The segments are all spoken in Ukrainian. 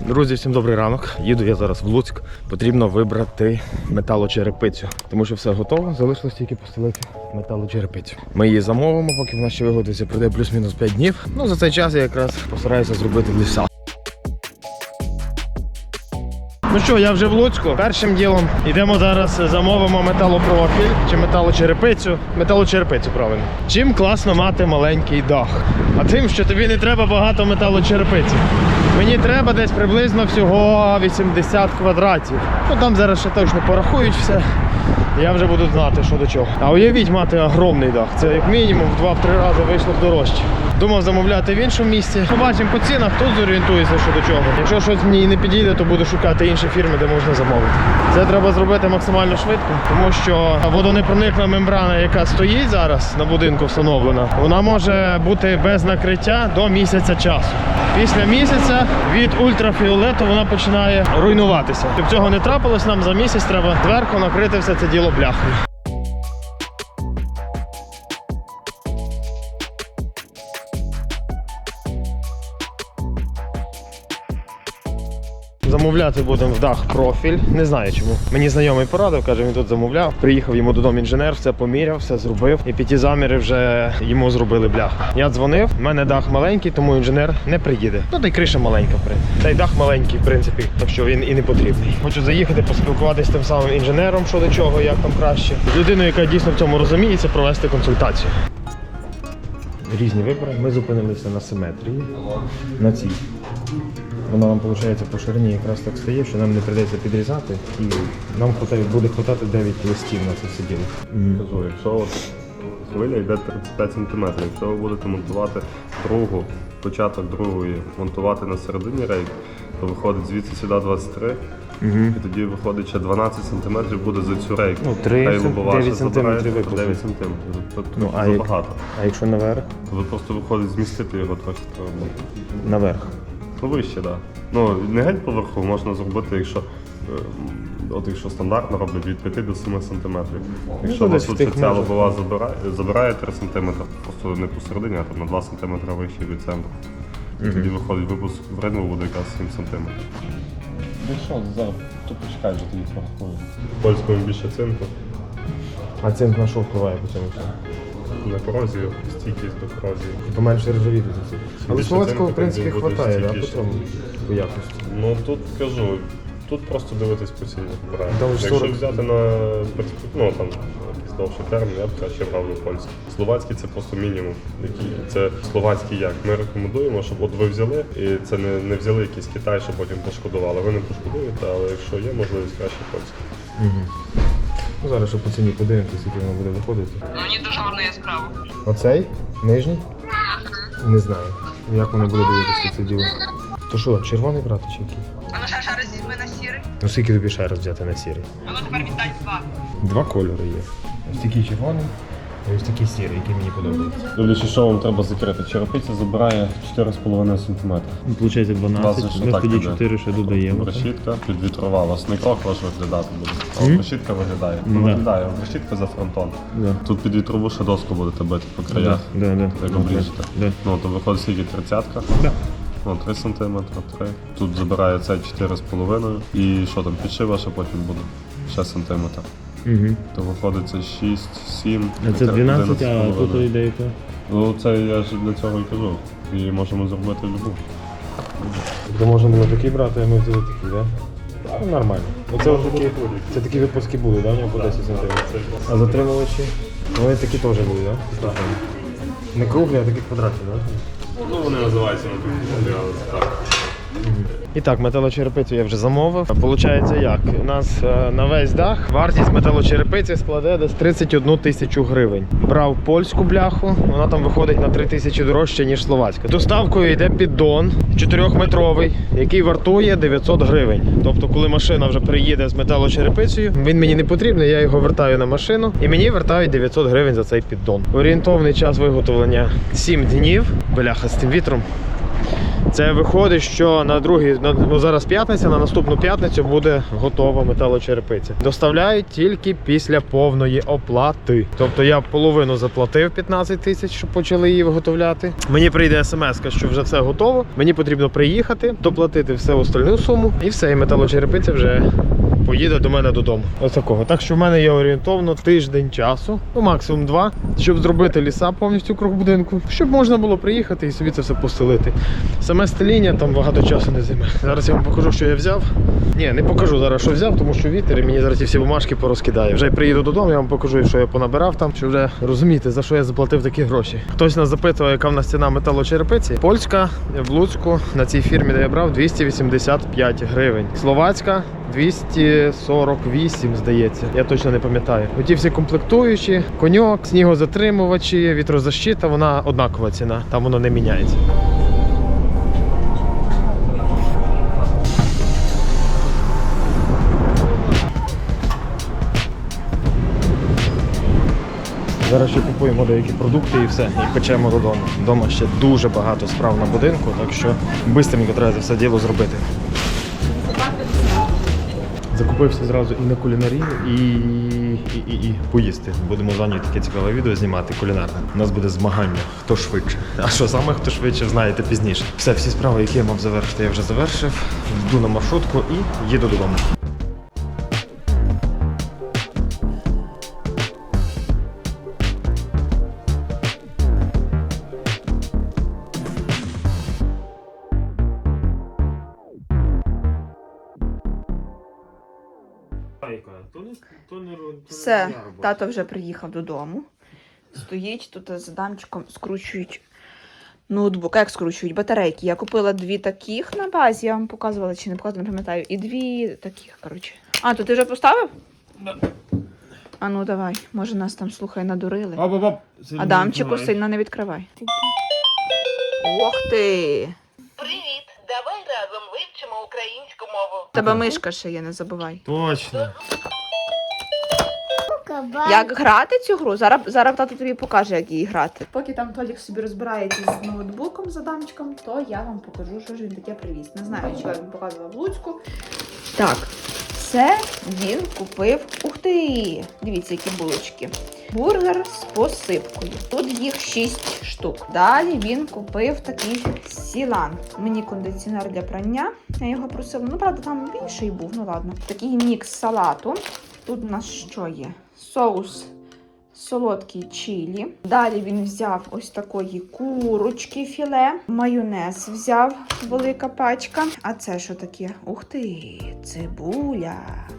Друзі, всім добрий ранок. Їду я зараз в Луцьк. Потрібно вибрати металочерепицю, тому що все готово. Залишилось тільки постелити металочерепицю. Ми її замовимо, поки вона ще вигодиться, прийде плюс-мінус 5 днів. Ну за цей час я якраз постараюся зробити ліса. Ну що, я вже в Луцьку. Першим ділом йдемо зараз, замовимо металопрофіль чи металочерепицю. Металочерепицю, правильно. Чим класно мати маленький дах? А тим, що тобі не треба багато металочерепиці. Мені треба десь приблизно всього 80 квадратів. Ну там зараз ще точно порахують все. Я вже буду знати, що до чого. А уявіть мати огромний дах. Це як мінімум в 2-3 рази вийшло б дорожче. Думав замовляти в іншому місці. Побачимо по цінах, тут зорієнтується, що до чого. Якщо щось мені не підійде, то буду шукати інші фірми, де можна замовити. Це треба зробити максимально швидко, тому що водонепроникна мембрана, яка стоїть зараз на будинку встановлена, вона може бути без накриття до місяця часу. Після місяця від ультрафіолету вона починає руйнуватися. Щоб цього не трапилось, нам за місяць треба зверху накрити все це діло бляхою. Замовляти будемо в дах профіль. Не знаю чому. Мені знайомий порадив, каже, він тут замовляв. Приїхав йому додому інженер, все поміряв, все зробив. І під ті заміри вже йому зробили бляху. Я дзвонив, в мене дах маленький, тому інженер не приїде. Ну та й криша маленька, в принципі. Та й дах маленький, в принципі, так що він і не потрібний. Хочу заїхати, поспілкуватися з тим самим інженером, що до чого, як там краще. З людиною, яка дійсно в цьому розуміється, провести консультацію. Різні вибори. Ми зупинилися на симетрії. На цій. Вона нам виходить по ширині якраз так стає, що нам не прийдеться підрізати, і нам хватає, буде хватати 9 листів на це все діло. Кажу, якщо хвиля йде 35 см, якщо ви будете монтувати другу, початок другої, монтувати на середині рейк, то виходить звідси сюди 23, і тоді виходить ще 12 см буде за цю рейку. Ну, три Хай см- лобова ще 9 забирає, сантиметрів 9 см. Тобто Ну, а як- забагато. А якщо наверх? То ви просто виходить змістити його трохи треба. Наверх. Вище, так. Да. Ну, не геть поверху можна зробити, якщо. е, От якщо стандартно роблять від 5 до 7 см. Якщо ну, у вас тут ця лобова забирає, забирає 3 см, просто не посередині, а там на 2 см вище від центру. І тоді виходить випуск в ринку буде якраз 7 см. Ну що, зараз то почекай вже тоді порахую. В польському більше цинку, А цинк на що впливає по цьому? На корозію, стійкість до корозії. Поменше ржавіти за це. Але Більше словацького, в принципі, буде вистачає, да, по стійкіше. цьому по якості. Ну тут кажу, тут просто дивитись по ціні. правильно. Там ж Якщо 40. взяти на ну там якийсь довший термін, я б краще брав би польський. Словацький це просто мінімум. Який це словацький як. Ми рекомендуємо, щоб от ви взяли, і це не, не взяли якийсь Китай, що потім пошкодували. Ви не пошкодуєте, але якщо є можливість, краще польський. Ну, зараз ще по ціні подивимося, скільки воно буде виходити. Ну, Мені дуже гарно яскраво. Оцей? Нижній? Не знаю. Як воно буде дивитися це діло. То що, червоний брати чи який? А ну ще ще раз візьми на сірий. Ну скільки тобі ще раз взяти на сірий? А ну тепер віддай два. Два кольори є. Ось такий червоний, ось такий сірий, який мені подобається. Дивлячись, що вам треба закрити. Черепиця забирає 4,5 см. Ну, Получається 12, що ми так тоді 4 ще додаємо. Решітка підвітрова, вас не крок ваш виглядати буде. А решітка виглядає. Ну, да. Виглядає, решітка за фронтон. Да. Тут під вітрову ще доску будете бити по краях. Да, да, да. Як обріжете. Да. Ну, то виходить скільки 30 Да. Ну, 3 см, 3. Тут забирає це 4,5 і що там, підшива ще потім буде? Ще сантиметр. Угу. То виходить це 6, 7. А це 12, а тут йде яка? Ну це я ж для цього і кажу. І можемо зробити любу. Тобто можна було такий брати, а ми взяли такий, так? Ну, нормально. Оце вже такі, це такі випуски були, да, у нього по 10 см. А затримувачі? Вони такі теж були, так? Да? Не круглі, а такі квадратні, так? Да? Ну вони називаються на так. І так, металочерепицю я вже замовив. Получається як? У нас е, на весь дах вартість металочерепиці складе десь 31 тисячу гривень. Брав польську бляху, вона там виходить на 3 тисячі дорожче, ніж словацька. Доставкою йде піддон 4-метровий, який вартує 900 гривень. Тобто, коли машина вже приїде з металочерепицею, він мені не потрібний, я його вертаю на машину і мені вертають 900 гривень за цей піддон. Орієнтовний час виготовлення 7 днів. Бляха з тим вітром. Це виходить, що на другий, ну зараз п'ятниця, на наступну п'ятницю буде готова металочерепиця. Доставляють тільки після повної оплати. Тобто я половину заплатив 15 тисяч, щоб почали її виготовляти. Мені прийде смс, що вже все готово. Мені потрібно приїхати, доплатити все остальну суму, і все, і металочерепиця вже поїде до мене додому. Ось такого. Так що в мене є орієнтовно тиждень часу, ну максимум два, щоб зробити ліса повністю круг будинку, щоб можна було приїхати і собі це все постелити. Саме стеління там багато часу не займе. Зараз я вам покажу, що я взяв. Ні, не покажу зараз, що взяв, тому що вітер і мені зараз ці всі бумажки порозкидає. Вже приїду додому, я вам покажу, що я понабирав там, щоб вже розуміти, за що я заплатив такі гроші. Хтось нас запитував, яка в нас ціна металочерепиці. Польська в Луцьку на цій фірмі, де я брав, 285 гривень. Словацька 248, здається. Я точно не пам'ятаю. Оті всі комплектуючі, коньок, снігозатримувачі, вітрозащита, вона однакова ціна, там воно не міняється. Зараз ще купуємо деякі продукти і все, і печемо додому. Дома ще дуже багато справ на будинку, так що швидко треба це все діло зробити. Закупився зразу і на кулінарію, і, і, і, і поїсти. Будемо зані. Таке цікаве відео знімати кулінарне. У нас буде змагання, хто швидше. А що саме хто швидше, знаєте пізніше. Все, всі справи, які я мав завершити, я вже завершив. Йду на маршрутку і їду додому. Все, тато вже приїхав додому. Стоїть тут з Адамчиком, скручують ноутбук. Як скручують? Батарейки. Я купила дві таких на базі, я вам показувала чи не показувала, не пам'ятаю. І дві таких, коротше. А, то ти вже поставив? А ну давай, може нас там слухай, надурили. Адамчику сильно не відкривай. Ох ти! Привіт! Давай разом вивчимо українську Тебе мишка ще є, не забувай. Точно. Як грати цю гру? Зараз, зараз тато тобі покаже, як її грати. Поки там Толік собі розбирається з ноутбуком з Адамчиком, то я вам покажу, що ж він таке привіз. Не знаю, чи я він показував в Луцьку. Так, це він купив. Ух ти! Дивіться, які булочки. Бургер з посипкою. Тут їх 6 штук. Далі він купив такий сілан. Мені кондиціонер для прання. Я його просила. Ну, правда, там більший був, ну ладно. Такий мікс салату. Тут у нас що є? Соус солодкий чилі. Далі він взяв ось такої курочки філе. Майонез взяв, велика пачка. А це що таке? Ух ти, цибуля.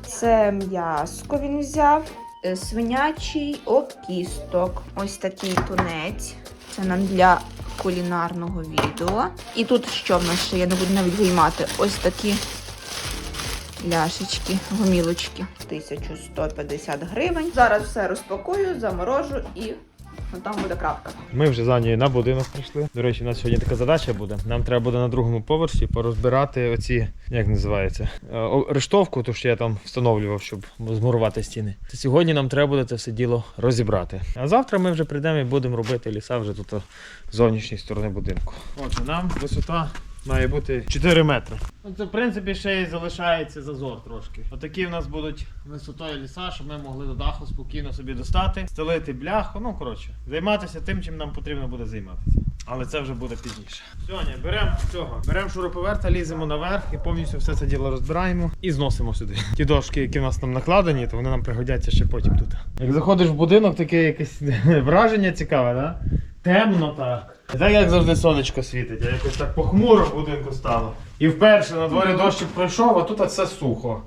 Це м'яско він взяв. Е, Свинячий окісток. Ось такий тунець. Це нам для кулінарного відео. І тут що в нас ще? Я не буду навіть займати. Ось такі ляшечки, гомілочки. 1150 гривень. Зараз все розпакую, заморожу і там буде крапка. Ми вже за нею на будинок прийшли. До речі, у нас сьогодні така задача буде. Нам треба буде на другому поверсі порозбирати оці, як називається, е, рештовку, ту, що я там встановлював, щоб змурувати стіни. Сьогодні нам треба буде це все діло розібрати. А завтра ми вже прийдемо і будемо робити ліса вже тут з зовнішньої сторони будинку. Отже, нам висота має бути 4 метри. Ну, Це, в принципі, ще й залишається зазор трошки. Отакі в нас будуть висотою ліса, щоб ми могли до даху спокійно собі достати, стелити бляху. Ну, коротше, займатися тим, чим нам потрібно буде займатися. Але це вже буде пізніше. Сьогодні беремо цього, беремо шуруповерта, ліземо наверх і повністю все це діло розбираємо і зносимо сюди. Ті дошки, які в нас там накладені, то вони нам пригодяться ще потім тут. Як заходиш в будинок, таке якесь враження цікаве, да? Темно так. Так, як завжди сонечко світить, а якось так похмуро в будинку стало. І вперше на дворі дощик пройшов, а тут все сухо.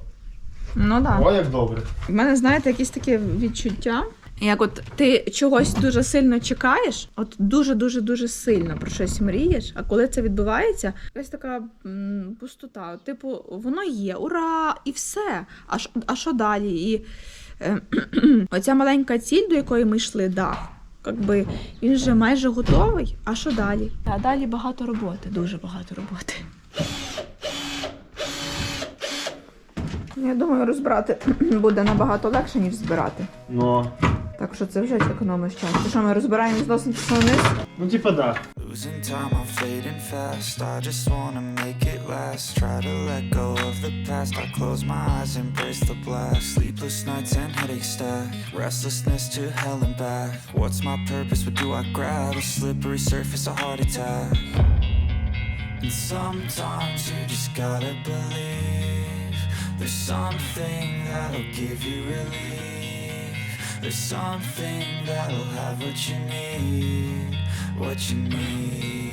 Ну так. О, як добре. В мене, знаєте, якесь таке відчуття. Як от ти чогось дуже сильно чекаєш, от дуже дуже сильно про щось мрієш, а коли це відбувається, якась така м, пустота. От, Типу, воно є, ура! І все. А, ш- а що далі? І е, оця маленька ціль, до якої ми йшли, дах. Якби він вже майже готовий. А що далі? А далі багато роботи, дуже багато роботи. Я думаю, розбирати буде набагато легше, ніж збирати. Ну, Так що це вже економиш час. Ти що ми розбираємо і зносимо все вниз? ну типа да. Losing time, I'm fading fast. I just wanna make it last. Try to let go of the past. I close my eyes, embrace the blast. Sleepless nights and headaches stack. Restlessness to hell and back. What's my purpose? What do I grab? A slippery surface, a heart attack. And sometimes you just gotta believe there's something that'll give you relief. There's something that'll have what you need, what you need.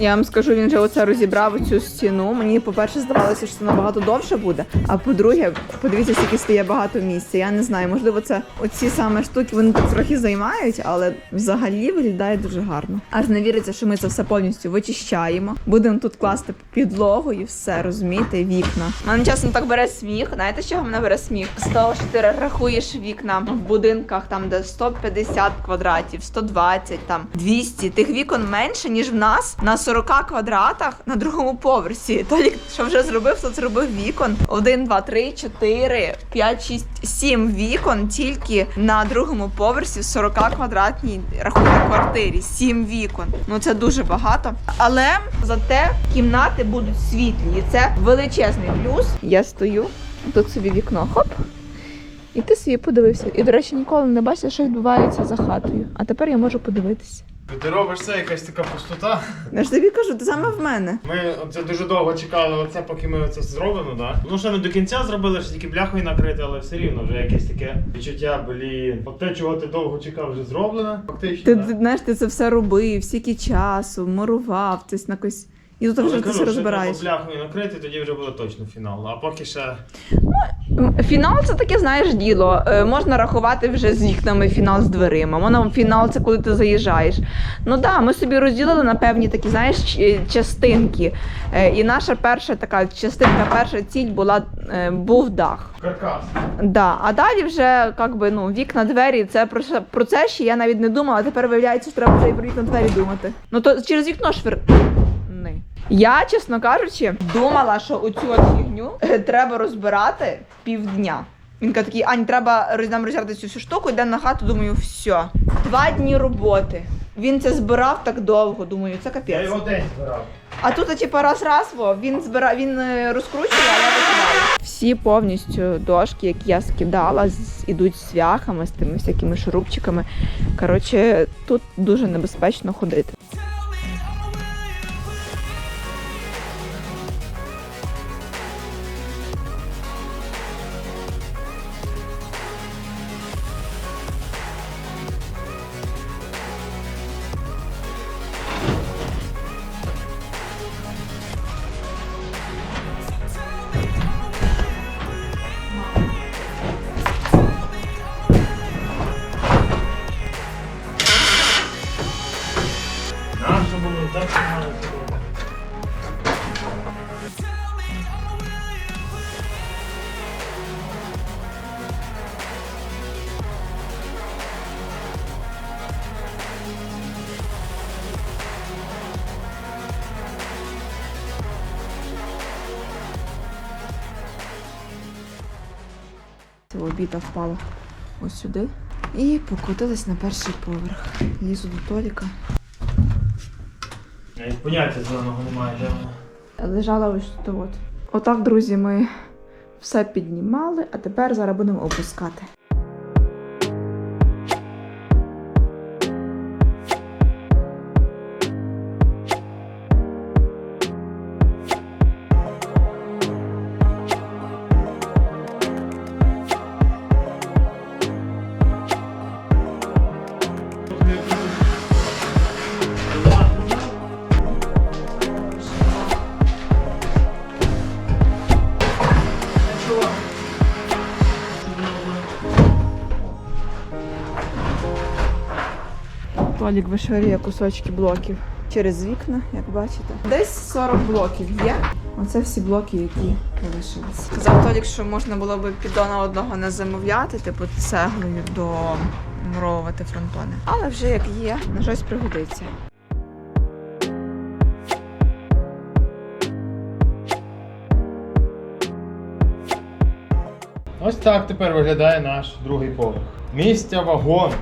Я вам скажу, він вже оце розібрав цю стіну. Мені, по-перше, здавалося, що це набагато довше буде. А по-друге, подивіться, скільки стає багато місця. Я не знаю, можливо, це оці саме штуки вони так трохи займають, але взагалі виглядає дуже гарно. Аж не віриться, що ми це все повністю вичищаємо. Будемо тут класти підлогу і все, розумієте, вікна. Мене чесно так бере сміх. Знаєте, чого мене бере сміх? З того, що ти рахуєш вікна в будинках, там де 150 квадратів, 120, там 200. Тих вікон менше, ніж в нас на 40 квадратах на другому поверсі. Толік, що вже зробив, то зробив вікон. 1, 2, 3, 4, 5, 6, 7 вікон тільки на другому поверсі в 40 квадратній рахуйте квартирі. 7 вікон. Ну це дуже багато. Але зате кімнати будуть світлі. І це величезний плюс. Я стою, тут собі вікно, хоп. І ти собі подивився. І, до речі, ніколи не бачив, що відбувається за хатою. А тепер я можу подивитися. Ти робиш це, якась така пустота. Я ж тобі кажу, ти саме в мене. Ми оце дуже довго чекали, оце, поки ми це зробимо, да? Ну ще не до кінця зробили, що тільки бляхою накрити, але все рівно вже якесь таке відчуття, блін. От те, чого ти довго чекав, вже зроблено. Фактично. Ти, да? ти знаєш, ти це все робив, стільки часу, мурував, ти на якось. І тут вже ти все ще розбираєш. треба бляхою накрити, тоді вже буде точно фінал. А поки ще М, Фінал це таке, знаєш, діло. Е, можна рахувати вже з вікнами фінал з дверима. Воно фінал це коли ти заїжджаєш. Ну так, да, ми собі розділили на певні такі, знаєш, ч- е, частинки. Е, і наша перша така частинка, перша ціль була е, був дах. каркас. Да, а далі вже как би, ну, вікна, двері, це про, це- про це ще я навіть не думала, а тепер виявляється, що треба вже і про вікна двері думати. Ну то через вікно швир. Я, чесно кажучи, думала, що оцю от фігню е, треба розбирати півдня. Він каже такий, Ань, треба нам розібрати цю всю штуку, йде на хату, думаю, все. Два дні роботи. Він це збирав так довго, думаю, це Я його день збирав. А тут, типу, раз-раз, во, він збира, він е, розкручує, а я викидаю. Всі повністю дошки, які я скидала, з- ідуть з цвяхами, з тими всякими шурупчиками. Коротше, тут дуже небезпечно ходити. Обіда впала ось сюди. І покотилась на перший поверх. Лізу до Толіка. Поняття зеленого немає, де. Лежала ось тут. От. Отак, друзі, ми все піднімали, а тепер зараз будемо опускати. Толік виширює кусочки блоків через вікна, як бачите. Десь 40 блоків є. Оце всі блоки, які залишилися. Сказав Толік, що можна було би піддона одного не замовляти, типу цеглою домуровувати фронтони. Але вже як є, на щось пригодиться. Ось так тепер виглядає наш другий поверх. Місця вагон.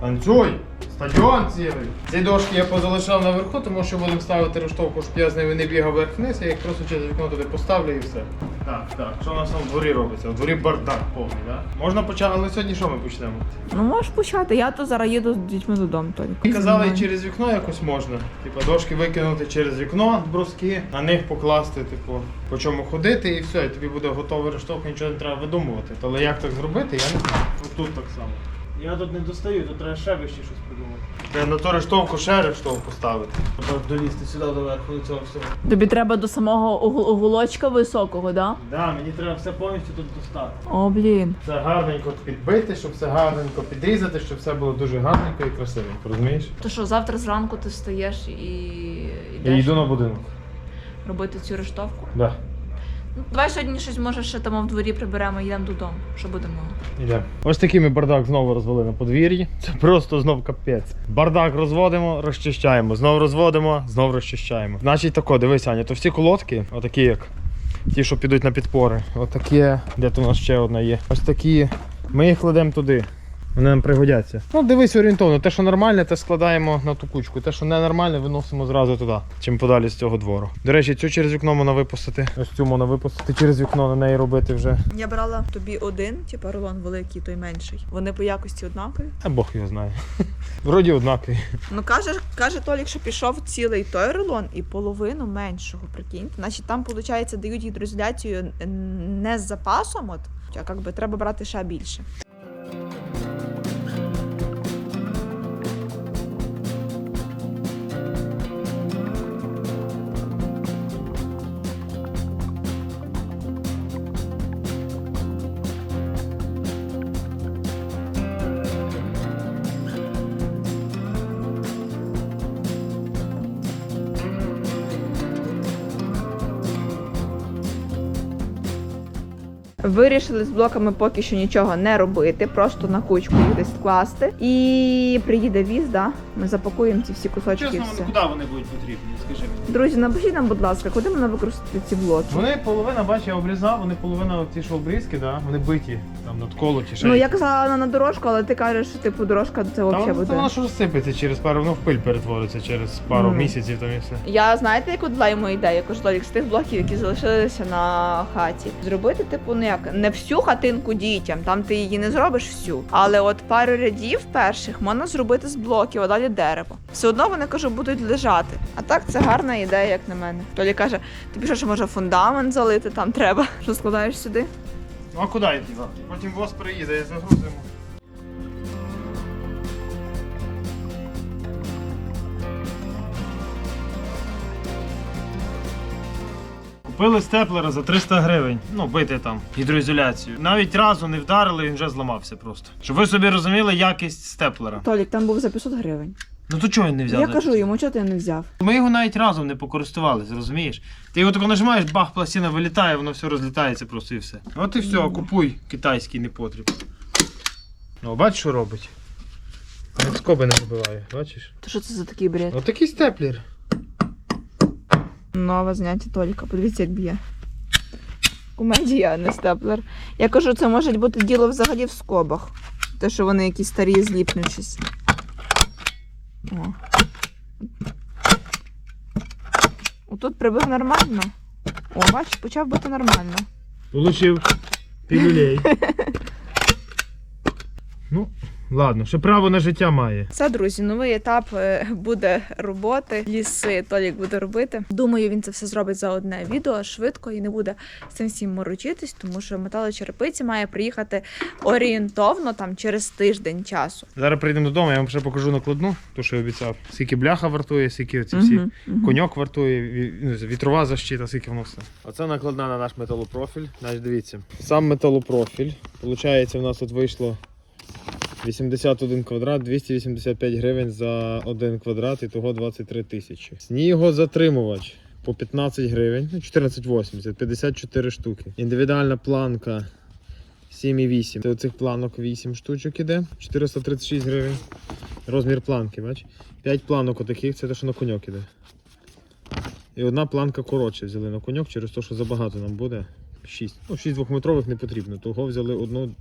Танцюй! Стадіон цілий. Ці дошки я позалишав наверху, тому що будемо ставити рештовку, щоб я з ними не бігав вверх-вниз, я їх просто через вікно туди поставлю і все. Так, так. Що у нас там в дворі робиться? У дворі бардак повний, так? Можна почати, але сьогодні що ми почнемо? Ну можеш почати, я то зараз їду з дітьми додому. Толік. І казали, через вікно якось можна. Типа дошки викинути через вікно, бруски, на них покласти, типу, по чому ходити, і все, і тобі буде готовий рештовка, нічого не треба видумувати. Але як так зробити, я не знаю. От тут так само. Я тут не достаю, тут треба ще вище щось придумати. Треба на ту рештовку ще рештовку ставити. Треба долізти сюди доверху до цього всього. Тобі треба до самого уголочка високого, да? Да, мені треба все повністю тут достати. О, блін. Це гарненько підбити, щоб все гарненько підрізати, щоб все було дуже гарненько і красивенько, розумієш? То що, завтра зранку ти встаєш і Я йду на будинок. робити цю рештовку? Да. Давай сьогодні щось може ще там в дворі приберемо йдемо додому. Що будемо? Йдемо. Ось такий ми бардак знову розвели на подвір'ї. Це просто знов капець. Бардак розводимо, розчищаємо, знов розводимо, знов розчищаємо. Значить тако, дивись, Аня, то всі колодки, отакі як ті, що підуть на підпори. Отакі, де то у нас ще одна є. Ось такі. Ми їх кладемо туди. Вони нам пригодяться. Ну, дивись орієнтовно. Те, що нормальне, те складаємо на ту кучку. Те, що ненормальне, виносимо зразу туди, чим подалі з цього двору. До речі, цю через вікно можна випустити. Ось цю можна випустити через вікно на неї робити вже. Я брала тобі один, типу рулон великий, той менший. Вони по якості однакові. А Бог його знає. Вроді однакові. Ну каже, каже Толік, що пішов цілий той рулон і половину меншого. Прикиньте. Значить, там, виходить, дають гідроізоляцію не з запасом, от, а як би треба брати ще більше. Вирішили з блоками поки що нічого не робити, просто на кучку їх десь скласти. І приїде віз, да? ми запакуємо ці всі кусочки. і все. куди вони будуть потрібні? Скажи. Друзі, напишіть нам, будь ласка, куди можна використати ці блоки? Вони половина, бач, я обрізав, вони половина ті, що обрізки, да? вони биті, там надколоті. ще Ну я казала на, на дорожку, але ти кажеш, що типу дорожка це взагалі буде. та воно ж розсипеться через пару, воно в пиль перетвориться через пару Мгм. місяців там і все. Я знаєте, яку дала йому ідею, яку ж з тих блоків, які залишилися на хаті. Зробити, типу, ну як не всю хатинку дітям, там ти її не зробиш всю. Але от пару рядів перших можна зробити з блоків, а далі дерево. Все одно вони кажу, будуть лежати. А так це гарна ідея, як на мене. Толі каже, тобі що, що може фундамент залити там треба. Що складаєш сюди? Ну а куди? Потім воз приїде і загрузимо. Купили степлера за 300 гривень. Ну, бити там гідроізоляцію. Навіть разу не вдарили, він вже зламався просто. Щоб ви собі розуміли якість степлера. Толік, там був за 500 гривень. Ну то чого він не взяв? Я кажу йому, чого ти не взяв? Ми його навіть разом не покористувалися, розумієш? Ти його тако нажимаєш, бах, пластина вилітає, воно все розлітається просто і все. От і все, купуй китайський непотріб. Ну, бачиш, що робить? Як скоби не вибиває, бачиш? То що це за такий бред? Отакий степлер. Нове заняття Толіка. Подивіться, як б'є. Комедія, а не степлер. Я кажу, це може бути діло взагалі в скобах. Те, що вони якісь старі зліпнувшись. О. Отут прибив нормально. О, бач, почав бути нормально. Получив пілюлей. ну, ладно, ще право на життя має. Це, друзі, новий етап е, буде роботи. Ліси Толік буде робити. Думаю, він це все зробить за одне відео швидко і не буде з цим всім морочитись, тому що металочерепиці має приїхати орієнтовно там через тиждень часу. Зараз прийдемо додому, я вам ще покажу накладну, то що я обіцяв. Скільки бляха вартує, скільки оці всі. Мгм, мгм. Коньок вартує, ну, вітрова защита, скільки воно все. Оце накладна на наш металопрофіль. Значить, дивіться. Сам металопрофіль. Получається, у нас тут вийшло 81 квадрат, 285 гривень за 1 квадрат і того 23 тисячі. Снігозатримувач по 15 гривень, ну 14,80, 54 штуки. Індивідуальна планка 7,8. Це оцих планок 8 штучок іде, 436 гривень. Розмір планки, бач? 5 планок отаких, це те, що на коньок іде. І одна планка коротше взяли на коньок через те, що забагато нам буде. 6. Ну, 6 двохметрових не потрібно. Того взяли одну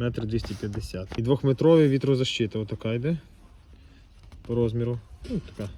метр 250. І двохметровий вітрозащита. Отака йде по розміру. Ну, така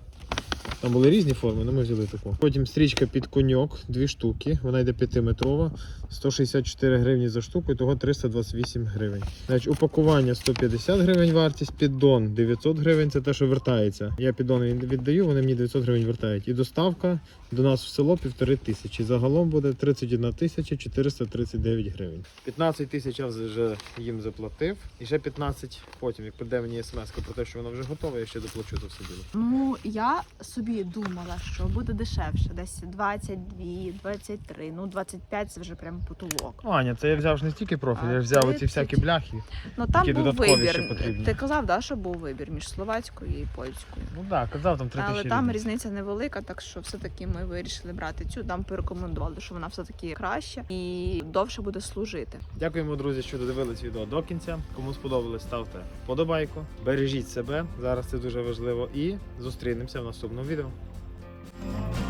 там були різні форми, але ми взяли таку. Потім стрічка під коньок, дві штуки. Вона йде 5-метрова, 164 гривні за штуку, і того 328 гривень. Значить, упакування 150 гривень вартість, піддон 900 гривень, це те, що вертається. Я піддон віддаю, вони мені 900 гривень вертають. І доставка до нас в село півтори тисячі. Загалом буде 31 тисяча 439 гривень. 15 тисяч я вже їм заплатив. І ще 15 потім, як прийде мені смс про те, що воно вже готове, я ще доплачу то все діло. Ну, я собі думала, що буде дешевше, десь 22, 23, ну 25 це вже прям потолок. Аня, це я взяв ж не тільки профіль, А я ж взяв оці 30. всякі бляхи. Ну там Які був додаткові ще вибір. потрібні? Ти казав, да, що був вибір між словацькою і польською. Ну так, казав там 3 Але там різниця невелика, так що все-таки ми вирішили брати цю. Нам порекомендували, що вона все-таки краща і довше буде служити. Дякуємо, друзі, що додивились відео до кінця. Кому сподобалось, ставте вподобайку. Бережіть себе. Зараз це дуже важливо. І зустрінемося в наступному відео. incrível.